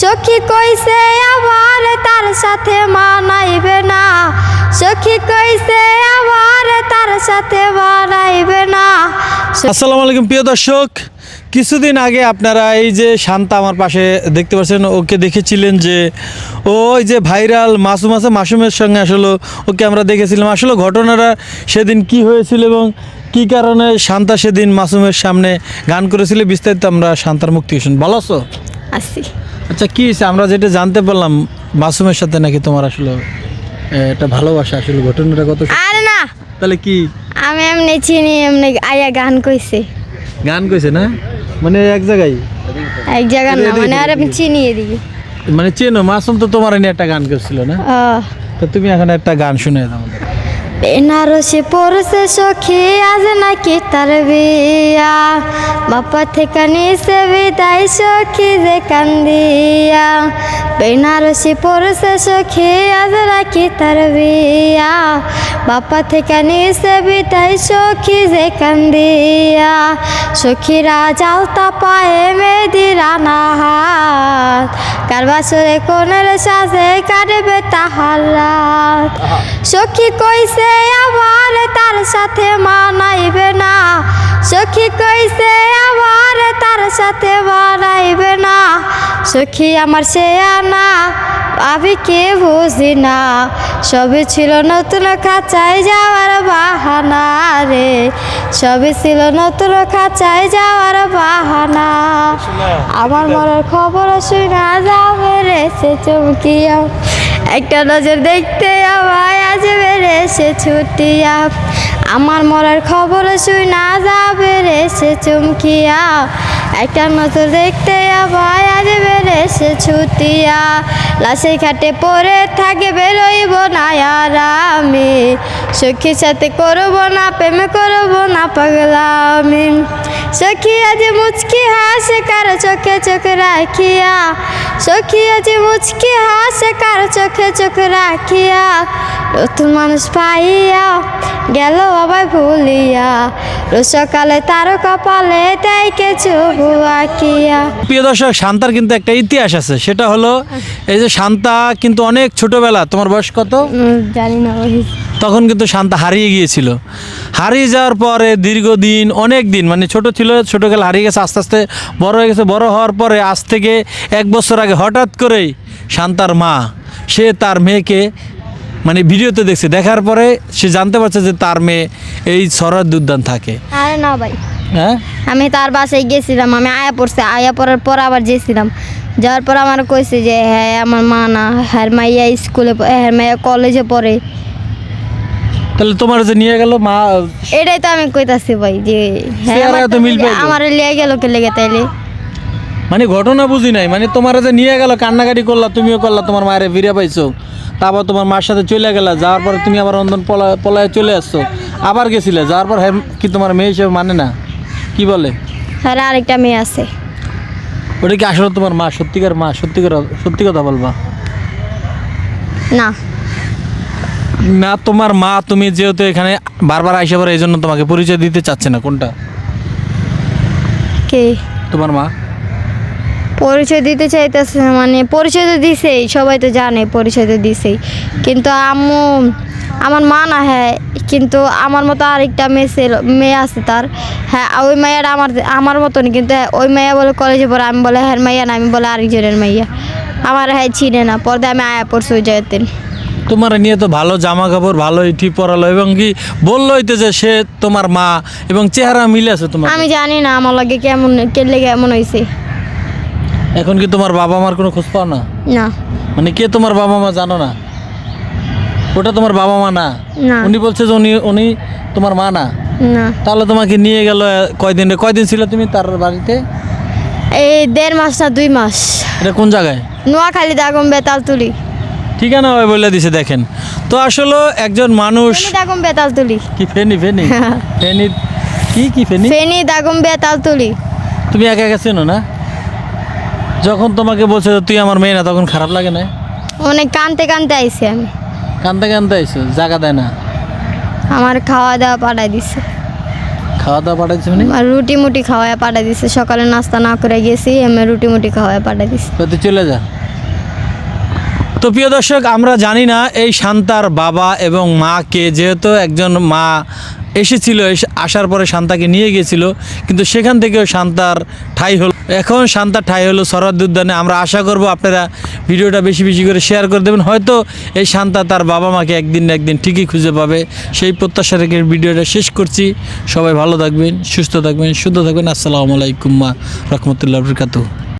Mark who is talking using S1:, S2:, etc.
S1: সখী কইছে আবার তার সাথে মানাইবে না। সখী কইছে আবার তার সাথে মানাইবে না।
S2: আসসালামু আলাইকুম প্রিয় দর্শক। কিছুদিন আগে আপনারা এই যে শান্তা আমার পাশে দেখতে পাচ্ছেন ওকে দেখেছিলেন যে ওই যে ভাইরাল মাসুম আছে মাসুমের সঙ্গে আসলে ওকে আমরা দেখেছিলাম। আসলে ঘটনাটা সেদিন কি হয়েছিল এবং কি কারণে শান্তা সেদিন মাসুমের সামনে গান করেছিল বিস্তারিত আমরা শান্তার মুক্তি শুন ভালো আছো?
S1: আসি
S2: আচ্ছা কি হয়েছে? আমরা যেটা জানতে পারলাম মাসুমের সাথে নাকি তোমার আসলে এ, একটা ভালোবাসা আসলে ঘটনাটা কত?
S1: আর না।
S2: তাহলে কি?
S1: আমি এমনি চিনি এমনি আয়া গান কইছে।
S2: গান কইছে না? মানে এক জায়গায়?
S1: এক জায়গা না মানে আর আমি চিনি এদিকে।
S2: মানে চেনো মাসুম তো তোমার নিয়ে একটা গান করছিল না? তো তুমি এখন একটা গান শুনে দাও।
S1: বেনারসে পড়ছে সখী আজ নাকি তার বিয়া। বাপা থেকে নিছে বিদায় সখী যে কান্দিয়া। বেনারসে পড়ছে সখী আজ নাকি তার বিয়া। বাপা থেকে নিছে বিদায় সখী যে কান্দিয়া। সখীরা জালতা পায়ে মেদি রানা হাত কার বাসরে কোনের সাজে কাটবে তাহার রাত। সখী কইছে আবার তার সাথে মানাইবে না। সখী কইছে সাথে মানাইবে না। সখী আমার সে আনা আমি কে বুঝি না। সবই ছিল নতুন খাঁচায় যাওয়ার বাহানা রে। সবই ছিল নতুন খাঁচায় যাওয়ার বাহানা। আমার মরার খবর শুনা যাবে রে সে চমকিয়া। একটা নজর দেখতে আমায় আজ বেড়েছে ছুটিয়া। আমার মরার খবর শুনা যাবে রে সে চমকিয়া। একটা নজর দেখতে আমায় আজ বেড়েছে ছুটিয়া। লাশে খাটে পরে থাকে বেরোইব না আর আমি। সখীর সাথে করব না, প্রেমে করব না, পাগলামি। সখী আজ মুচকি হাসে, কার চোখে চোখ রাখিয়া? সখী আজ মুচকি হাসে, কার চোখে চোখ রাখিয়া? নতুন মানুষ পাইয়া গেল আবার ভুলিয়া। সকালে তার কপালে দেয় কিছু আঁকিয়া।
S2: প্রিয় দর্শক শান্তার কিন্তু একটা ইতিহাস আছে। সেটা হলো এই যে শান্তা কিন্তু অনেক ছোটবেলা তোমার বয়স কত?
S1: জানি না ওই
S2: তখন কিন্তু শান্তা হারিয়ে গিয়েছিল। হারিয়ে যাওয়ার পরে দীর্ঘদিন অনেক দিন মানে ছোট ছিল ছোটোকালে হারিয়ে গেছে আস্তে আস্তে বড় হয়ে গেছে বড় হওয়ার পরে আজ থেকে এক বছর আগে হঠাৎ করেই শান্তার মা সে তার মেয়েকে মানে ভিডিওতে দেখছে দেখার পরে সে জানতে পারছে যে তার মেয়ে এই সরার দুর্দান থাকে।
S1: আরে না ভাই।
S2: হ্যাঁ?
S1: আমি তার বাসায় গেছিলাম আমি আয়া পড়ছে আয়া পড়ার পর আবার গেছিলাম। যাওয়ার পর আমার কইছে যে হ্যাঁ আমার মা না হ্যাঁ মাইয়া স্কুলে প- হ্যাঁ মাইয়া কলেজে পড়ে।
S2: তাহলে তোমার যে নিয়ে গেল মা
S1: এটাই তো আমি কইতাছি ভাই যে হ্যাঁ। আমার লিয়ে গেল কে লেগে তাইলে?
S2: মানে ঘটনা বুঝি নাই। মানে তোমার যে নিয়ে গেল কান্নাকাটি করলা তুমিও করলা তোমার মায়ের ফিরে পাইছো। তারপর তোমার মার সাথে চলে গেলা যাওয়ার পরে তুমি আবার অন্দন পলা পলায় চলে আসছো। আবার গেছিলে যাওয়ার পর হ্যাঁ কি তোমার মেয়ে হিসেবে মানে না? কি বলে?
S1: হ্যাঁ আরেকটা মেয়ে আছে।
S2: ওটা কি আসলে তোমার মা? সত্যিকার মা? সত্যি করে সত্যি কথা বলবা?
S1: না।
S2: না তোমার মা তুমি যেহেতু এখানে বারবার আইসা পরে এই জন্য তোমাকে পরিচয় দিতে চাচ্ছে না। কোনটা?
S1: কে?
S2: তোমার মা?
S1: পরিচয় দিতে চাইতেছে মানে পরিচয় তো দিছেই সবাই তো জানে পরিচয় তো দিছেই। কিন্তু আম্মু আমার মা না হ্যাঁ কিন্তু আমার মতো আরেকটা মেয়ে ছিল- মেয়ে আছে তার। হ্যাঁ ওই মেয়েটা আমার আমার মতন কিন্তু ওই মেয়ে বলে কলেজে পড়ে আমি বলে হ্যাঁ মাইয়া না আমি বলে আরেকজনের মাইয়া। আমার হ্যাঁ চিনে না পরে আমি আয়া পড়ছি ওই জায়গাতে
S2: তোমার নিয়ে তো ভালো জামা কাপড় ভালো ঠিক পরালো এবং কি বলল হইতে যে সে তোমার মা এবং চেহারা মিলে আছে তোমার
S1: আমি জানি না আমার লাগে কেমন কে লেগে এমন হয়েছে
S2: এখন কি তোমার বাবা মার কোনো খোঁজ পাও না?
S1: না।
S2: মানে কে তোমার বাবা মা জানো না? ওটা তোমার বাবা মা না?
S1: না।
S2: উনি বলছে যে উনি উনি তোমার মা না?
S1: না।
S2: তাহলে তোমাকে নিয়ে গেল কয়দিন রে কয়দিন ছিল তুমি তার বাড়িতে?
S1: এই দেড় মাস না দুই মাস।
S2: এটা কোন জায়গায়?
S1: নোয়াখালী দাগম বেতাল তুলি
S2: ঠিকানা ওই বলে দিছে দেখেন। তো আসলে একজন মানুষ
S1: দাগম বেতাল তুলি
S2: কি ফেনি ফেনি? ফেনি কি কি ফেনি?
S1: ফেনি দাগম বেতাল তুলি
S2: তুমি একা একা চেনো না? যখন তোমাকে বলছে তুই আমার মেয়ে না তখন খারাপ লাগে না?
S1: অনেক কানতে কানতে আইছি আমি।
S2: কানতে কানতে আইসো জায়গা দেয় না?
S1: আমার খাওয়া দাওয়া পাঠাই দিছে।
S2: খাওয়া দাওয়া পাঠাইছে মানে?
S1: আর রুটি মুটি খাওয়ায় পাঠাই দিছে। সকালে নাস্তা না করে গেছি এমনি রুটি মুটি খাওয়ায় পাঠাই দিছে।
S2: তো তুই চলে যা। তো প্রিয় দর্শক আমরা জানি না এই শান্তার বাবা এবং মাকে যেহেতু একজন মা এসেছিল, এসে- আসার পরে শান্তাকে নিয়ে গিয়েছিল কিন্তু সেখান থেকেও শান্তার ঠাই হলো। এখন শান্তার ঠাই হলো সরাদ উদ্যানে আমরা আশা করব আপনারা ভিডিওটা বেশি বেশি করে শেয়ার করে দেবেন। হয়তো এই শান্তা তার বাবা মাকে একদিন না একদিন ঠিকই খুঁজে পাবে। সেই প্রত্যাশা রেখে ভিডিওটা শেষ করছি। সবাই ভালো থাকবেন, সুস্থ থাকবেন, শুদ্ধ থাকবেন। আসসালামু আলাইকুম রহমতুল্লাহ বরকাতু